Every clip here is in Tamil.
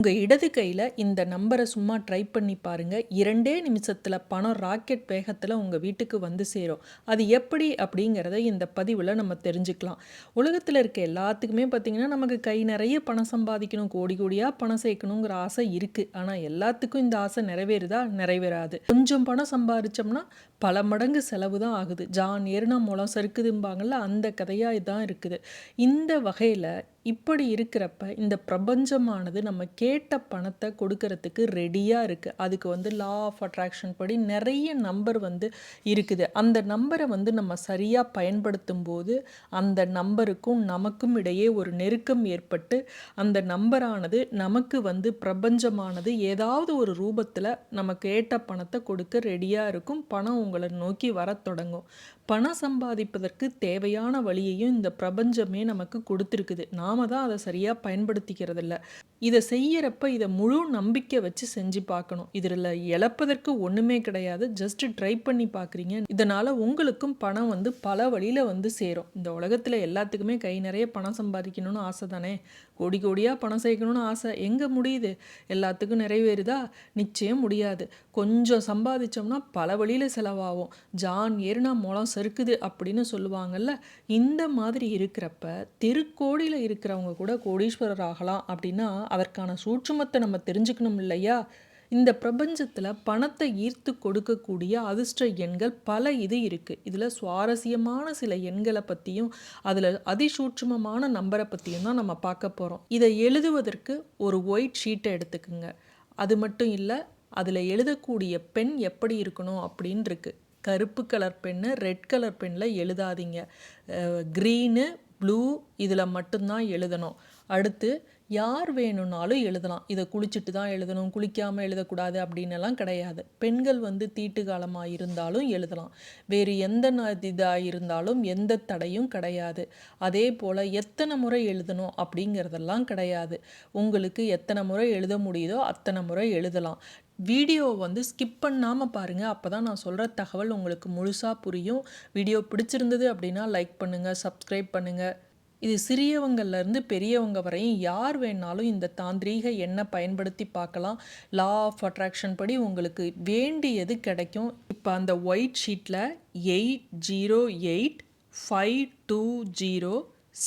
உங்கள் இடது கையில் இந்த நம்பரை சும்மா ட்ரை பண்ணி பாருங்கள் இரண்டே நிமிஷத்தில் பணம் ராக்கெட் வேகத்தில் உங்கள் வீட்டுக்கு வந்து சேரும். அது எப்படி அப்படிங்கிறத இந்த பதிவில் நம்ம தெரிஞ்சுக்கலாம். உலகத்தில் இருக்க எல்லாத்துக்குமே பார்த்திங்கன்னா நமக்கு கை நிறைய பணம் சம்பாதிக்கணும். கோடி கோடியாக பணம் சேர்க்கணுங்கிற ஆசை இருக்குது ஆனால் எல்லாத்துக்கும் இந்த ஆசை நிறைவேறுதா? நிறைவேறாது. கொஞ்சம் பணம் சம்பாதிச்சோம்னா பல மடங்கு செலவு தான் ஆகுது. ஜான் ஏறுனா மூலம் சறுக்குதும்பாங்கள்ல அந்த கதையாக தான் இருக்குது. இந்த வகையில் இப்படி இருக்கிறப்ப இந்த பிரபஞ்சமானது நம்ம கேட்ட பணத்தை கொடுக்கறதுக்கு ரெடியாக இருக்குது அதுக்கு வந்து லா ஆஃப் அட்ராக்ஷன் படி நிறைய நம்பர் வந்து இருக்குது. அந்த நம்பரை வந்து நம்ம சரியாக பயன்படுத்தும் போது அந்த நம்பருக்கும் நமக்கும் இடையே ஒரு நெருக்கம் ஏற்பட்டு அந்த நம்பரானது நமக்கு வந்து பிரபஞ்சமானது ஏதாவது ஒரு ரூபத்தில் நம்ம கேட்ட பணத்தை கொடுக்க ரெடியாக இருக்கும். பணம் உங்களை நோக்கி வர தொடங்கும். பணம் சம்பாதிப்பதற்கு தேவையான வழியையும் இந்த பிரபஞ்சமே நமக்கு கொடுத்துருக்குது. நாம தான் அதை சரியாக பயன்படுத்திக்கிறதில்ல. இதை செய்யறப்ப இதை முழு நம்பிக்கை வச்சு செஞ்சு பார்க்கணும். இதில் இழப்பதற்கு ஒன்றுமே கிடையாது. ஜஸ்ட் ட்ரை பண்ணி பார்க்குறீங்க. இதனால் உங்களுக்கும் பணம் வந்து பல வழியில் வந்து சேரும். இந்த உலகத்தில் எல்லாத்துக்குமே கை நிறைய பணம் சம்பாதிக்கணும்னு ஆசை தானே? கோடி கோடியாக பணம் சேர்க்கணும்னு ஆசை. எங்கே முடியுது? எல்லாத்துக்கும் நிறைவேறுதா? நிச்சயம் முடியாது. கொஞ்சம் சம்பாதிச்சோம்னா பல வழியில் செலவாகும். ஜான் ஏறுனா மூலம் சறுக்குது அப்படின்னு சொல்லுவாங்கல்ல? இந்த மாதிரி இருக்கிறப்ப திருக்கோடியில் இருக்கிறவங்க கூட கோடீஸ்வரர் ஆகலாம் அப்படின்னா அதற்கான சூட்சுமத்தை நம்ம தெரிஞ்சுக்கணும் இல்லையா? இந்த பிரபஞ்சத்தில் பணத்தை ஈர்த்து கொடுக்கக்கூடிய அதிர்ஷ்ட எண்கள் பல இது இருக்குது இதில் சுவாரஸ்யமான சில எண்களை பற்றியும் அதில் அதிசூட்சுமமான நம்பரை பற்றியும் தான் நம்ம பார்க்க போகிறோம் இதை எழுதுவதற்கு ஒரு ஒயிட் ஷீட்டை எடுத்துக்குங்க. அது மட்டும் இல்லை அதில் எழுதக்கூடிய பெண் எப்படி இருக்கணும் அப்படின்னு இருக்குது கருப்பு கலர் பெண்ணு ரெட் கலர் பென்னில் எழுதாதீங்க. க்ரீனு ப்ளூ இதில் மட்டும்தான் எழுதணும். அடுத்து யார் வேணும்னாலும் எழுதலாம். இதை குளிச்சுட்டு தான் எழுதணும் குளிக்காமல் எழுதக்கூடாது அப்படின்னுலாம் கிடையாது. பெண்கள் வந்து தீட்டு காலமாக இருந்தாலும் எழுதலாம். வேறு எந்த இதாக இருந்தாலும் எந்த தடையும் கிடையாது. அதே போல் எத்தனை முறை எழுதணும் அப்படிங்கிறதெல்லாம் கிடையாது. உங்களுக்கு எத்தனை முறை எழுத முடியுதோ அத்தனை முறை எழுதலாம். வீடியோவை வந்து ஸ்கிப் பண்ணாமல் பாருங்கள் அப்போ தான் நான் சொல்கிற தகவல் உங்களுக்கு முழுசாக புரியும். வீடியோ பிடிச்சிருந்தது அப்படின்னா லைக் பண்ணுங்கள் சப்ஸ்கிரைப் பண்ணுங்கள் இது சிறியவங்கள்லேருந்து பெரியவங்க வரையும் யார் வேணாலும் இந்த தாந்திரீக எண்ணெய் பயன்படுத்தி பார்க்கலாம். லா ஆஃப் அட்ராக்ஷன் படி உங்களுக்கு வேண்டியது கிடைக்கும். இப்போ அந்த ஒயிட் ஷீட்டில் eight zero eight five two zero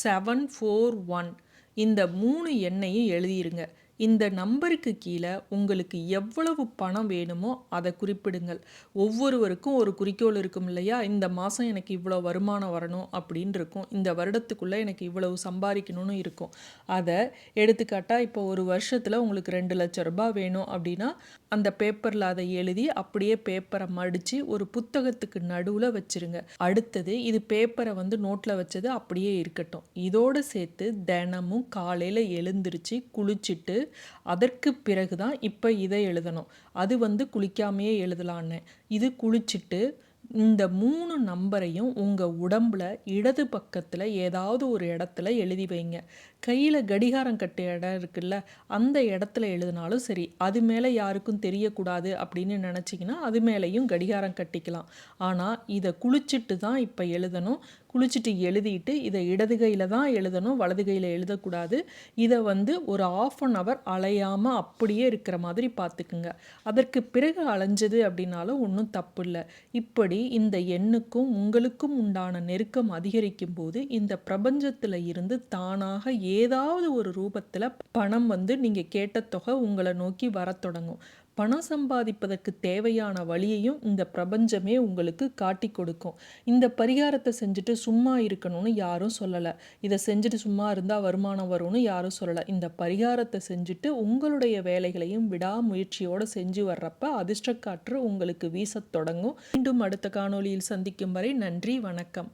seven four one இந்த மூணு எண்ணையும் எழுதிருங்க. இந்த நம்பருக்கு கீழே உங்களுக்கு எவ்வளவு பணம் வேணுமோ அதை குறிப்பிடுங்கள். ஒவ்வொருவருக்கும் ஒரு குறிக்கோள் இருக்கும் இல்லையா? இந்த மாதம் எனக்கு இவ்வளோ வருமானம் வரணும் அப்படின்னு இருக்கும். இந்த வருடத்துக்குள்ளே எனக்கு இவ்வளவு சம்பாதிக்கணும்னு இருக்கும். அதை எடுத்துக்காட்டால் இப்போ ஒரு வருஷத்தில் உங்களுக்கு ரெண்டு லட்ச ரூபாய் வேணும் அப்படின்னா அந்த பேப்பரில் அதை எழுதி அப்படியே பேப்பரை மடித்து ஒரு புத்தகத்துக்கு நடுவில் வச்சுருங்க. அடுத்தது இது பேப்பரை வந்து நோட்டில் வச்சது அப்படியே இருக்கட்டும். இதோடு சேர்த்து தினமும் காலையில் எழுந்திருச்சு குளிச்சுட்டு அதற்கு பிறகு தான் இப்போ இதை எழுதணும். அது வந்து குளிக்காமையே எழுதலான்னு. இது குளிச்சுட்டு இந்த மூணு நம்பரையும் உங்கள் உடம்பில் இடது பக்கத்தில் ஏதாவது ஒரு இடத்துல எழுதி வைங்க. கையில் கடிகாரம் கட்ட இடம் இருக்குல்ல அந்த இடத்துல எழுதினாலும் சரி அது மேலே யாருக்கும் தெரியக்கூடாது அப்படின்னு நினச்சிங்கன்னா அது மேலேயும் கடிகாரம் கட்டிக்கலாம். ஆனால் இதை குளிச்சுட்டு தான் இப்போ எழுதணும். குளிச்சுட்டு எழுதிட்டு இதை இடது கையில் தான் எழுதணும் வலது கையில் எழுதக்கூடாது. இதை வந்து ஒரு ஆஃப் அன் ஹவர் அலையாமல் அப்படியே இருக்கிற மாதிரி பார்த்துக்குங்க. அதற்கு பிறகு அலைஞ்சது அப்படின்னாலும் ஒன்றும் தப்பு இல்லை. இப்படி இந்த எண்ணுக்கும் உங்களுக்கும் உண்டான நெருக்கம் அதிகரிக்கும் போது இந்த பிரபஞ்சத்தில் இருந்து தானாக ஏதாவது ஒரு ரூபத்தில் பணம் வந்து நீங்கள் கேட்ட தொகை உங்களை நோக்கி வர தொடங்கும். பணம் சம்பாதிப்பதற்கு தேவையான வழியையும் இந்த பிரபஞ்சமே உங்களுக்கு காட்டி கொடுக்கும். இந்த பரிகாரத்தை செஞ்சுட்டு சும்மா இருக்கணும்னு யாரும் சொல்லலை. இதை செஞ்சுட்டு சும்மா இருந்தால் வருமானம் வரும்னு யாரும் சொல்லலை. இந்த பரிகாரத்தை செஞ்சுட்டு உங்களுடைய வேலைகளையும் விடாமுயற்சியோடு செஞ்சு வர்றப்ப அதிர்ஷ்டக்காற்று உங்களுக்கு வீசத் தொடங்கும். மீண்டும் அடுத்த காணொலியில் சந்திக்கும் வரை நன்றி வணக்கம்.